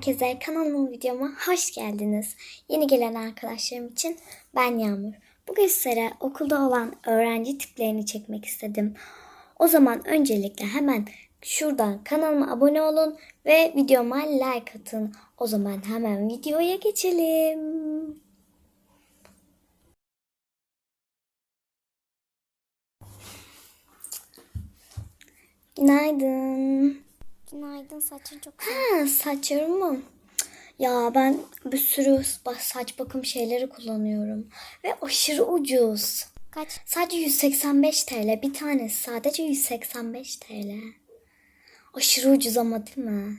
Herkese kanalıma videoma hoş geldiniz. Yeni gelen arkadaşlarım için ben Yağmur. Bugün sizlere okulda olan öğrenci tiplerini çekmek istedim. O zaman öncelikle hemen şuradan kanalıma abone olun ve videoma like atın. O zaman hemen videoya geçelim. Günaydın. Günaydın saçın çok Ha, saçlarım mı? Ya ben bir sürü saç bakım şeyleri kullanıyorum. Ve aşırı ucuz. Kaç? Sadece 185 TL. Bir tanesi sadece 185 TL. Aşırı ucuz ama değil mi?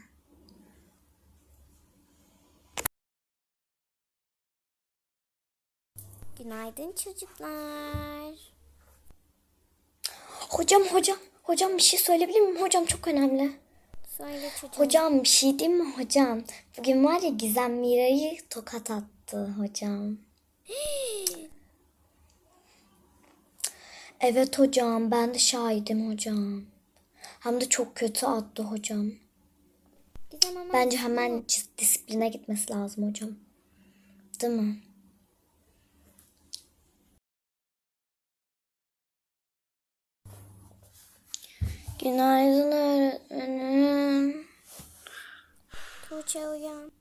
Günaydın çocuklar. Hocam hocam. Hocam bir şey söyleyebilir miyim? Hocam çok önemli. Hocam bir şey diyeyim mi hocam? Bugün var ya Gizem Mira'yı tokat attı hocam. Evet hocam ben de şahidim hocam. Hem de çok kötü attı hocam. Gizem ama Bence hemen disipline gitmesi lazım hocam. Değil mi? Günaydın öğretmenim. Tuğçe uyan.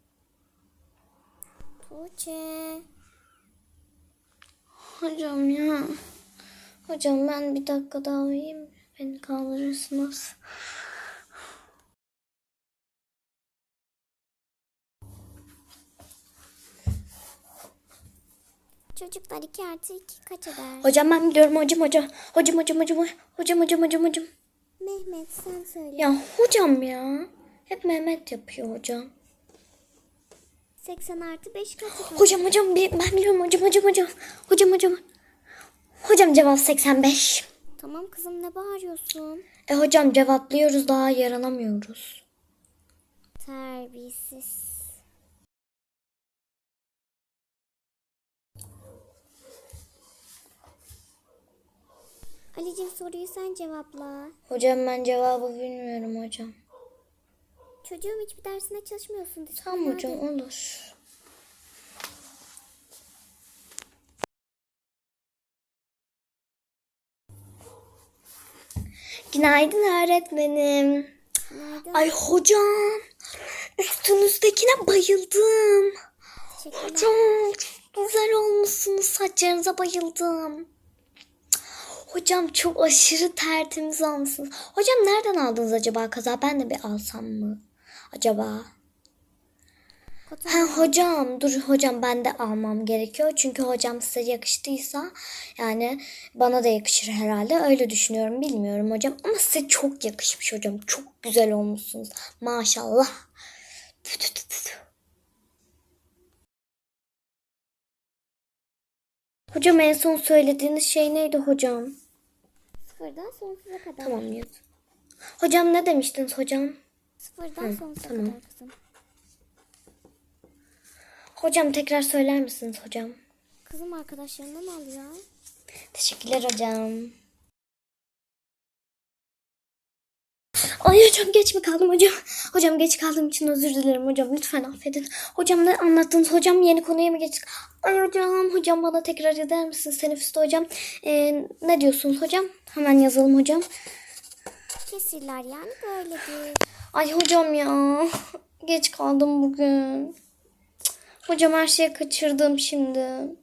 Tuğçe. Hocam ya. Hocam ben bir dakika daha uyuyayım. Beni kaldırırsınız. Çocuklar 2 artı 2 kaç eder? Hocam ben biliyorum hocam hocam. Hocam hocam hocam hocam hocam hocam hocam. Mehmet sen söyle. Ya hocam ya. Hep Mehmet yapıyor hocam. 80 artı 5 kaç eder? Hocam hocam bir- ben biliyorum hocam hocam hocam. Hocam hocam. Hocam cevap 85. Tamam kızım ne bağırıyorsun? E hocam cevaplıyoruz daha yaranamıyoruz. Terbiyesiz. Ali'cim soruyu sen cevapla. Hocam ben cevabı bilmiyorum hocam. Çocuğum hiçbir dersine çalışmıyorsun. Tamam hocam olur. Günaydın öğretmenim. Günaydın. Ay hocam. Üstünüzdekine bayıldım. Hocam çok güzel olmuşsunuz. Saçlarınıza bayıldım. Hocam çok aşırı tertemiz olmuşsunuz. Hocam nereden aldınız acaba kaza? Ben de bir alsam mı? Acaba? Ha hocam dur hocam ben de almam gerekiyor. Çünkü hocam size yakıştıysa yani bana da yakışır herhalde. Öyle düşünüyorum bilmiyorum hocam. Ama size çok yakışmış hocam. Çok güzel olmuşsunuz. Maşallah. Tü tü tü tü. Hocam en son söylediğiniz şey neydi hocam? Sıfırdan sonsuza kadar. Tamam yaz. Hocam ne demiştiniz hocam? Sıfırdan sonsuza tamam. kadar kızım. Hocam tekrar söyler misiniz hocam? Kızım arkadaşlarından al ya. Teşekkürler hocam. Ay hocam geç mi kaldım hocam? Hocam geç kaldığım için özür dilerim hocam. Lütfen affedin. Hocam ne anlattınız hocam? Yeni konuya mı geçtik? Ay hocam hocam bana tekrar eder misiniz? Teneffüste hocam. Ee, ne diyorsunuz hocam? Hemen yazalım hocam. Kesirler yani böyledir. Ay hocam ya. Geç kaldım bugün. Hocam her şeyi kaçırdım şimdi.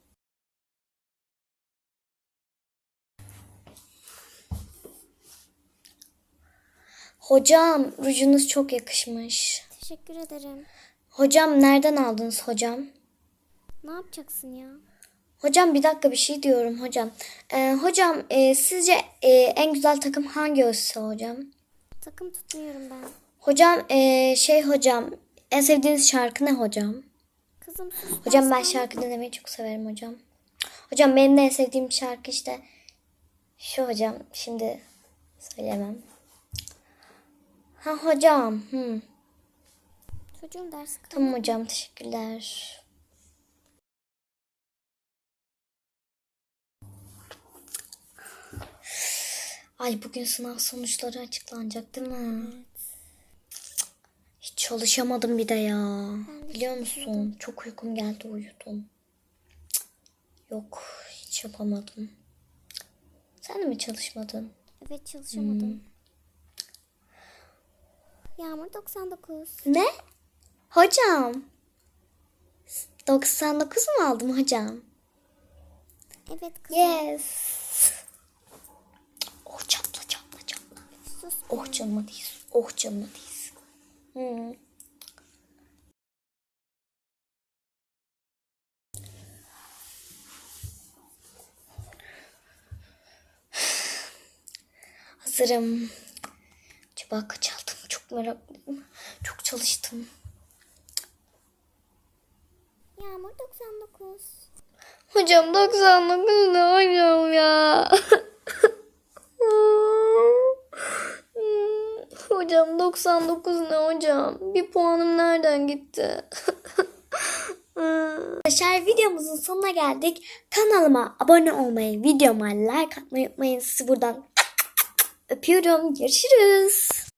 Hocam rujunuz çok yakışmış. Teşekkür ederim. Hocam nereden aldınız hocam? Ne yapacaksın ya? Hocam bir dakika bir şey diyorum hocam. Ee, hocam e, sizce e, en güzel takım hangi olsa hocam? Takım tutmuyorum ben. Hocam e, şey hocam en sevdiğiniz şarkı ne hocam? Kızım sus. Hocam ben şarkı dinlemeyi çok severim hocam. Hocam benim de en sevdiğim şarkı işte şu hocam şimdi söylemem. Ha hocam. Hı. Çocuğum ders Tamam hocam teşekkürler. Ay bugün sınav sonuçları açıklanacak değil mi? Evet. Hiç Çalışamadım bir de ya. Ben de Biliyor musun? Çok uykum geldi uyudum. Cık, Yok hiç yapamadım. Sen de mi çalışmadın? Evet çalışamadım. Yağmur 99. Ne? Hocam. 99 mu aldım hocam? Evet kızım. Yes. Sus. Oh değilsin. Oh değilsin. Hı. Hazırım. Acaba kaç aldım? Çok meraklıyım. Çok çalıştım. Yağmur 99. Hocam 99 ne hocam ya? hocam 99 ne hocam? Bir puanım nereden gitti? Arkadaşlar videomuzun sonuna geldik. Kanalıma abone olmayı, videoma like atmayı unutmayın. Sizi buradan öpüyorum. Görüşürüz.